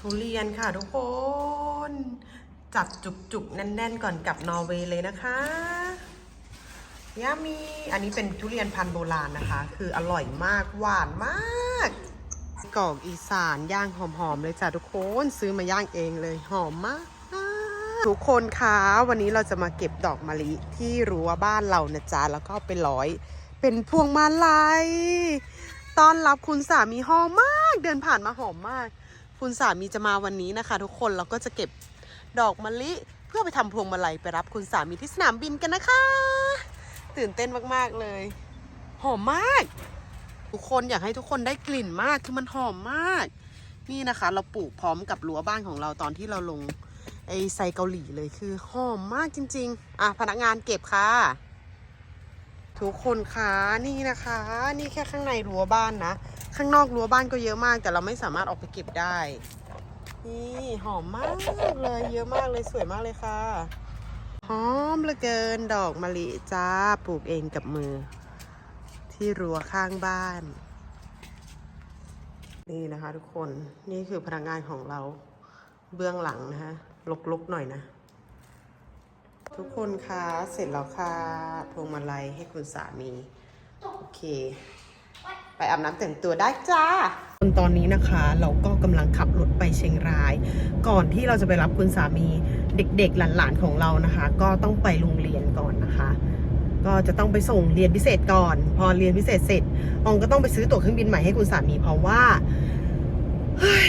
ทุเรียนค่ะทุกคน จัดจุกๆ แน่น ๆ ก่อนกับนอร์เวย์เลยนะคะยามีอันนี้เป็นทุเรียนพันธุ์โบราณนะคะ คืออร่อยมากหวานมากกรอกอีสานย่างหอมๆเลยจ้ะทุกคนซื้อมาย่างเองเลยหอมมาก ทุกคนคะวันนี้เราจะมาเก็บดอกมะลิที่รั้วบ้านเรานะจ๊ะแล้วก็เอาไปร้อย เป็นพวงมาลัยต้อนรับคุณสามีหอมมาก เดินผ่านมาหอมมาก คุณสามีจะมาวันนี้นะคะ ทุกคนเราก็จะเก็บดอกมะลิเพื่อไปทำพวงมาลัยไปรับคุณสามีที่สนามบินกันนะคะ ตื่นเต้นมากๆเลย หอมมาก ทุกคนอยากให้ทุกคนได้กลิ่นมากคือมันหอมมาก นี่นะคะ เราปลูกพร้อมกับรั้วบ้านของเราตอนที่เราลงไอไซเกาหลีเลยคือหอมมากจริง ๆ อะพนักงานเก็บค่ะ ทุกคนคะนี่นะคะ นี่แค่ข้างในรั้วบ้านนะ ข้างนอกรั้วบ้านก็เยอะมาก แต่เราไม่สามารถออกไปเก็บได้ นี่หอมมากเลยเยอะมากเลยสวยมากเลยค่ะ หอมเหลือเกินดอกมะลิจ้าปลูกเองกับมือ ที่รั้วข้างบ้าน นี่นะคะทุกคนนี่คือพนักงานของเราเบื้องหลังนะคะลกๆหน่อยนะ ทุกคนคะเสร็จแล้วค่ะพวงมาลัยให้คุณสามี โอเค ไปอาบน้ำแต่งตัวได้จ้าตอนนี้นะคะเราก็กำลังขับรถไปเชียงราย ก่อนที่เราจะไปรับคุณสามีเด็กๆหลานๆของเรานะคะ ก็ต้องไปโรงเรียนก่อนนะคะ ก็จะต้องไปส่งเรียนพิเศษก่อน พอเรียนพิเศษเสร็จอองก็ต้องไปซื้อตั๋วเครื่องบินใหม่ให้คุณสามีเพราะว่าเฮ้ย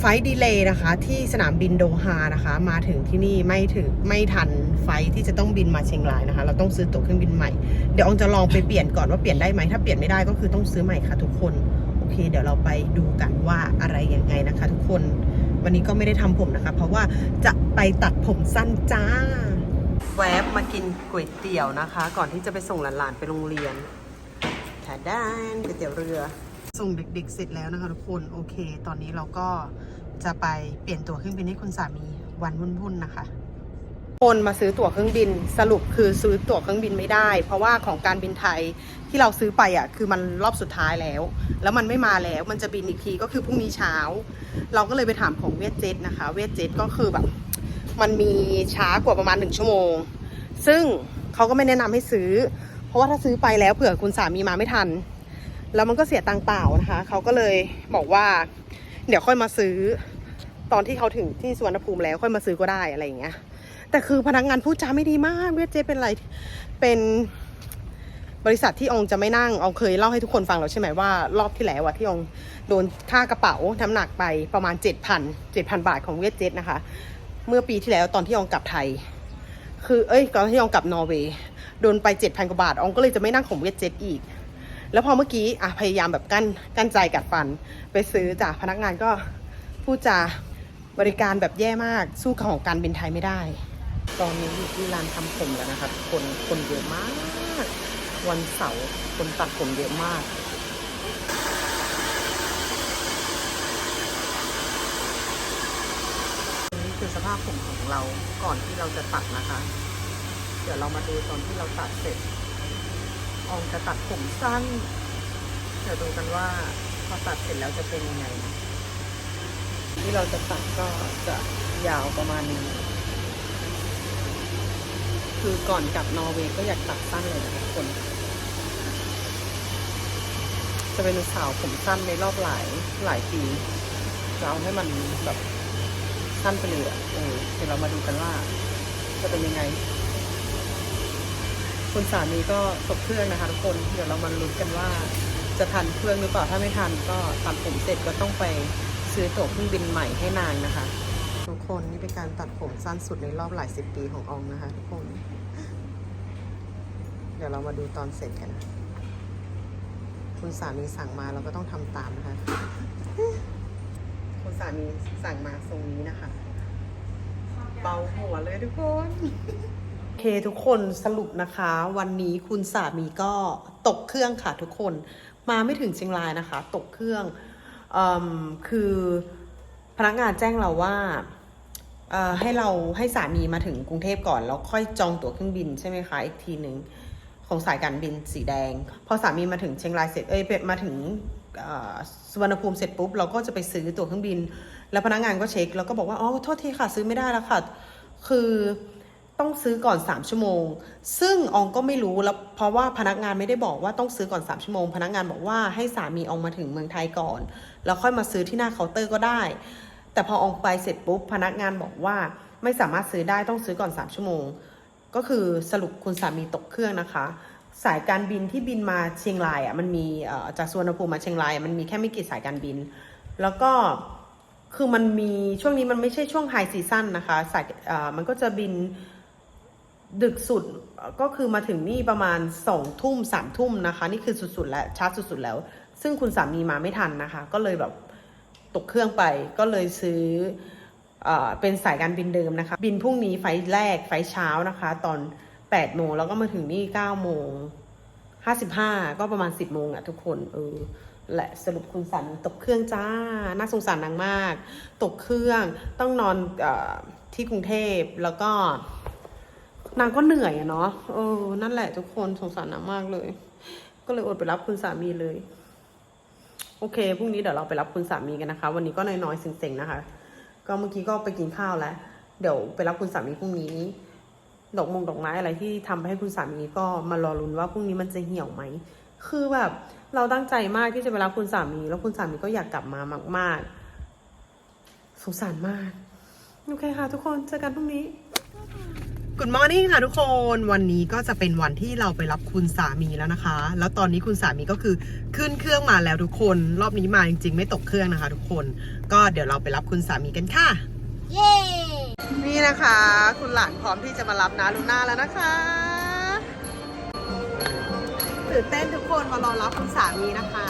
ไฟล์ดีเลย์นะคะ ที่สนามบินโดฮานะคะ มาถึงที่นี่ไม่ถึงไม่ทันไฟที่จะต้องบินมาเชียงรายนะคะ เราต้องซื้อตั๋วเครื่องบินใหม่ เดี๋ยวองจะลองไปเปลี่ยนก่อนว่าเปลี่ยนได้ไหมถ้าเปลี่ยนไม่ได้ก็คือต้องซื้อใหม่ค่ะทุกคนโอเค เดี๋ยวเราไปดูกันว่าอะไรยังไงนะคะ ทุกคนวันนี้ก็ไม่ได้ทำผมนะคะ เพราะว่าจะไปตัดผมสั้นจ้า แวบมากินก๋วยเตี๋ยวนะคะ ก่อนที่จะไปส่งหลานๆไปโรงเรียนแถดานก๋วยเตี๋ยวเรือ ส่งเด็กๆเสร็จแล้วนะคะทุกคนโอเค ตอนนี้เราก็จะไปเปลี่ยนตั๋วเครื่องบินให้คุณสามีวันวุ่นๆนะคะคนมาซื้อตั๋วเครื่องบินสรุปคือซื้อตั๋วเครื่องบินไม่ได้ เพราะว่าของการบินไทยที่เราซื้อไปอะคือมันรอบสุดท้ายแล้ว แล้วมันไม่มาแล้วมันจะบินอีกทีก็คือพรุ่งนี้เช้า เราก็เลยไปถามของเวทเจ็ตนะคะ เวทเจ็ตก็คือแบบ มันมีช้ากว่าประมาณหนึ่งชั่วโมง ซึ่งเขาก็ไม่แนะนำให้ซื้อ เพราะว่าถ้าซื้อไปแล้วเผื่อคุณสามีมาไม่ทัน แล้วมันก็เสียตังเปล่านะคะ เขาก็เลยบอกว่า เดี๋ยวค่อยมาซื้อ ตอนที่เขาถึงที่สุวรรณภูมิแล้วค่อยมาซื้อก็ได้อะไรอย่างเงี้ย แต่คือพนักงานพูดจาไม่ดีมากเวทเจเป็นอะไรเป็นบริษัทที่องจะไม่นั่งองเคยเล่าให้ทุกคนฟังแล้วใช่ไหมว่ารอบที่แล้วอะที่องโดนค่ากระเป๋าน้ำหนักไปประมาณ 7,000 7,000 บาทของเวทเจ็ตนะคะ เมื่อปีที่แล้วตอนที่องกลับไทย คือเอ้ยตอนที่องกลับนอร์เวย์โดนไป 7,000 กว่าบาทองก็เลยจะไม่นั่งของเวทเจ็ตอีก แล้วพอเมื่อกี้อะพยายามแบบกั้นกั้นใจกัดฟัน ไปซื้อจากพนักงานก็พูดจาบริการแบบแย่มากสู้ของการบินไทยไม่ได้ ตอนนี้อยู่ที่ร้านทำผมแล้วนะครับคนคนเยอะมาก วันเสาร์คนตัดผมเยอะมากนี่คือสภาพผมของเราก่อนที่เราจะตัดนะคะ เดี๋ยวเรามาดูตอนที่เราตัดเสร็จ ออมจะตัดผมสั้นเดี๋ยวดูกันว่าพอตัดเสร็จแล้วจะเป็นยังไง ที่เราจะตัดก็จะยาวประมาณนี้ คือก่อนกลับนอร์เวย์ก็อยากตัดสั้นเลยนะทุกคน จะเป็นสาวผมสั้นในรอบหลายหลายปีจะเอาให้มันแบบสั้นไปเลยอะเออเดี๋ยวเรามาดูกันว่า จะเป็นยังไง คุณสามีก็ตกเครื่องนะคะทุกคน เดี๋ยวเรามาลุ้นกันว่า จะทันเครื่องหรือเปล่า ถ้าไม่ทันก็ตัดผมเสร็จก็ต้องไปซื้อตั๋วเครื่องบินใหม่ให้นางนะคะ ทุกคนนี่เป็นการตัดผมสั้นสุดในรอบหลายสิบปีของอองนะคะ ทุกคน เดี๋ยวเรามาดูตอนเสร็จกันคุณสามีสั่งมาเราก็ต้องทำตามนะคะ คุณสามีสั่งมาทรงนี้นะคะ เบาหัวเลยทุกคน เคทุกคนสรุปนะคะ วันนี้คุณสามีก็ตกเครื่องค่ะทุกคน มาไม่ถึงเชียงรายนะคะ ตกเครื่องอคือพนักงานแจ้งเราว่าให้เราให้สามีมาถึงกรุงเทพก่อน แล้วค่อยจองตั๋วเครื่องบินใช่ไหมคะอีกทีหนึ่งของสายการบินสีแดง พอสามีมาถึงเชียงรายเสร็จเอ้ยมาถึงสุสุวรรณภูมิเสร็จปุ๊บเราก็จะไปซื้อตั๋วเครื่องบิน แล้วพนักงานก็เช็ค แล้วก็บอกว่าอ๋อโทษทีค่ะซื้อไม่ได้แล้วค่ะ คือ ต้องซื้อก่อน 3 ชั่วโมง ซึ่งอองก็ไม่รู้แล้วเพราะว่าพนักงานไม่ได้บอกว่าต้องซื้อก่อน 3 ชั่วโมง พนักงานบอกว่าให้สามีอองมาถึงเมืองไทยก่อน แล้วค่อยมาซื้อที่หน้าเคาน์เตอร์ก็ได้ แต่พออองไปเสร็จปุ๊บพนักงานบอกว่าไม่สามารถซื้อได้ต้องซื้อก่อน 3 ชั่วโมง ก็คือสรุปคุณสามีตกเครื่องนะคะ สายการบินที่บินมาเชียงรายอะมันมีเอ่อจากสุวรรณภูมิมาเชียงรายมันมีแค่ไม่กี่สายการบิน แล้วก็คือมันมีช่วงนี้มันไม่ใช่ช่วงไฮซีซั่นนะคะสายเอ่อมันก็จะบิน ดึกสุดก็คือมาถึงนี่ประมาณสองทุ่มสามทุ่มนะคะ นี่คือสุดๆแล้วชาร์จสุดๆแล้ว ซึ่งคุณสามีมาไม่ทันนะคะ ก็เลยแบบตกเครื่องไปก็เลยซื้อเอเป็นสายการบินเดิมนะคะ บินพรุ่งนี้ไฟแรกไฟเช้านะคะ ตอน8โมงแล้วก็มาถึงนี่9โมง55ก็ประมาณ10โมงอะทุกคนเออและสรุปคุณสันตกเครื่องจ้า น่าสงสารนางมาก ตกเครื่องต้องนอนอที่กรุงเทพแล้วก็ นางก็เหนื่อยอะเนาะเออ นั่นแหละทุกคนสงสารนางมากเลย ก็เลยอดไปรับคุณสามีเลย โอเคพรุ่งนี้เดี๋ยวเราไปรับคุณสามีกันนะคะ วันนี้ก็น้อยๆเซ็งๆนะคะ ก็เมื่อกี้ก็ไปกินข้าวแล้ว เดี๋ยวไปรับคุณสามีพรุ่งนี้ ดอกมงดอกไม้อะไรที่ทำให้คุณสามีก็มารอรุนว่าพรุ่งนี้มันจะเหี่ยวไหม คือแบบเราตั้งใจมากที่จะไปรับคุณสามี แล้วคุณสามีก็อยากกลับมามาก ๆ สงสารมาก โอเคค่ะ ทุกคนเจอกันพรุ่งนี้ Good morning ค่ะทุกคนวันนี้ก็จะเป็นวันที่เราไปรับคุณสามีแล้วนะคะ แล้วตอนนี้คุณสามีก็คือขึ้นเครื่องมาแล้วทุกคน รอบนี้มาจริงๆ ไม่ตกเครื่องนะคะ ทุกคนก็เดี๋ยวเราไปรับคุณสามีกันค่ะ เย้นี่นะคะ คุณหลานพร้อมที่จะมารับนาลูน่าแล้วนะคะตื่นเต้นทุกคนมารอรับคุณสามีนะคะ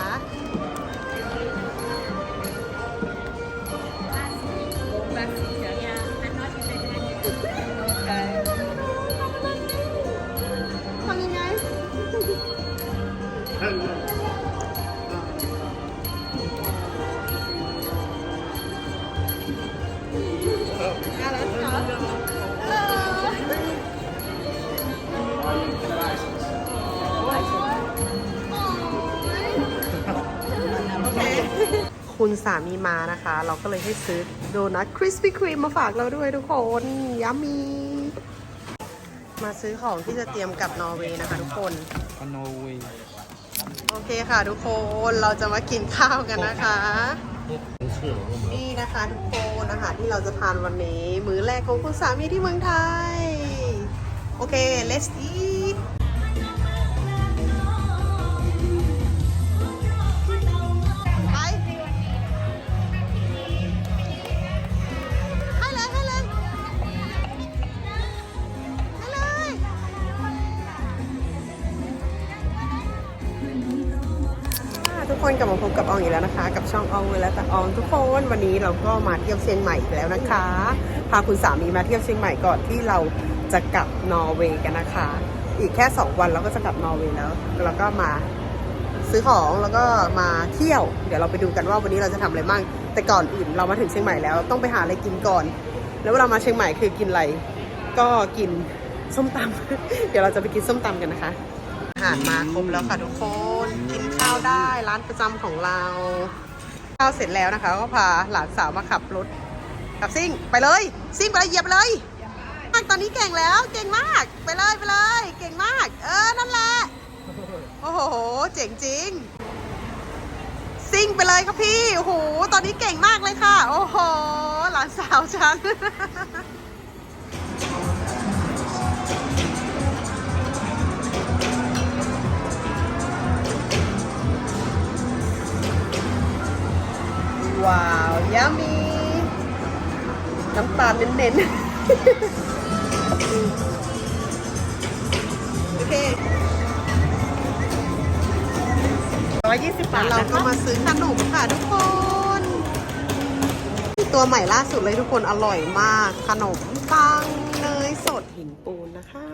สามีมานะคะ เราก็เลยให้ซื้อโดนัทคริสปี้ครีมมาฝากเราด้วยทุกคนยัมมีมาซื้อของที่จะเตรียมกลับนอร์เวย์นะคะทุกคนนอร์เวย์โอเคค่ะทุกคนเราจะมากินข้าวกันนะคะ นี่นะคะทุกคนอาหารที่เราจะทานวันนี้ มื้อแรกของคุณสามีที่เมืองไทย โอเค let's eat กลับมาพบกับอองอีกแล้วนะคะ กับช่องอองเวลาต่อองทุกคนวันนี้เราก็มาเที่ยวเชียงใหม่แล้วนะคะ พาคุณสามีมาเที่ยวเชียงใหม่ก่อนที่เราจะกลับนอร์เวย์กันนะคะ อีกแค่ 2 วันเราก็จะกลับนอร์เวย์แล้วแล้วก็มาซื้อของแล้วก็มาเที่ยว เดี๋ยวเราไปดูกันว่าวันนี้เราจะทำอะไรบ้างแต่ก่อนอื่นเรามาถึงเชียงใหม่แล้วต้องไปหาอะไรกินก่อน แล้วเวลามาเชียงใหม่คือกินอะไรก็กินส้มตำเดี๋ยวเราจะไปกินส้มตำกันนะคะอาหารมาครบแล้วค่ะทุกคนาวได้ร้านประจำของเราข้าวเสร็จแล้วนะคะ ก็พาหลานสาวมาขับรถขับซิ่งไปเลย ซิ่งไปเลยเหยียบไปเลยมากตอนนี้เก่งแล้วเก่งมากไปเลยไปเลย เก่งมาก เออนั่นแหละโอ้โหเจ๋งจริง ซิ่งไปเลยครับพี่โอ้โหตอนนี้เก่งมากเลยค่ะ โอ้โหหลานสาวฉัน ว้าวยามีน้ำตาลเน้นๆ โอเคร้อยยี่สิบบาทเรานะก็คะมาซื้อขนมค่ะทุกคน ตัวใหม่ล่าสุดเลยทุกคนอร่อยมาก ขนมปังเนยสดหินปูนนะคะ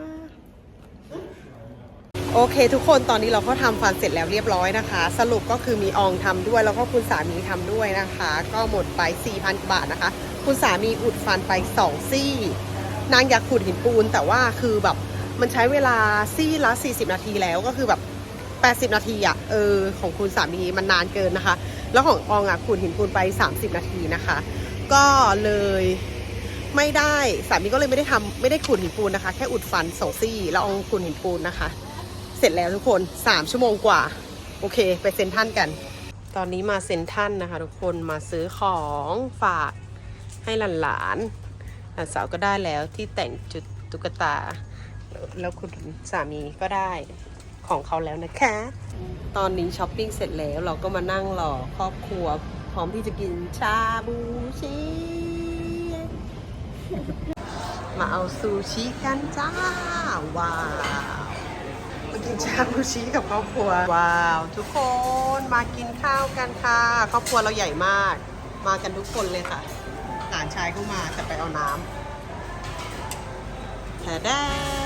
โอเค ทุกคนตอนนี้เราก็ทำฟันเสร็จแล้วเรียบร้อยนะคะ สรุปก็คือมีอองทำด้วยแล้วก็คุณสามีทำด้วยนะคะ ก็หมดไป 4,000 บาทนะคะ คุณสามีอุดฟันไป 2 ซี่ นางอยากขูดหินปูน แต่ว่าคือแบบมันใช้เวลาซี่ละ 40 นาทีแล้วก็คือแบบ 80 นาทีอะเออของคุณสามีมันนานเกินนะคะ แล้วของอองอะขูดหินปูนไป 30 นาทีนะคะ ก็เลยไม่ได้สามีก็เลยไม่ได้ทำไม่ได้ขูดหินปูนนะคะ แค่อุดฟันสองซี่แล้วอาขูดหินปูนนะคะ ร็จแล้วทุกคน 3 ชั่วโมงกว่า โอเค ไปเซ็นทรันกัน ตอนนี้มาเซ็นทรันนะคะทุกคนมาซื้อของฝากให้หลานหลานๆหลานสาวก็ได้แล้วที่แต่งจุดตุ๊กตา แล้วคุณสามีก็ได้ของเขาแล้วนะคะ ตอนนี้ช้อปปิ้งเสร็จแล้วเราก็มานั่งรอครอบครัว พร้อมที่จะกินชาบูชิมาเอาซูชิกันจ้า ว้าวมา กินชาบูชิกับครอบครัว ว้าว ทุกคนมากินข้าวกันค่ะ ครอบครัวเราใหญ่มาก มากันทุกคนเลยค่ะ หลานชายก็มาแต่ไปเอาน้ำแถแดง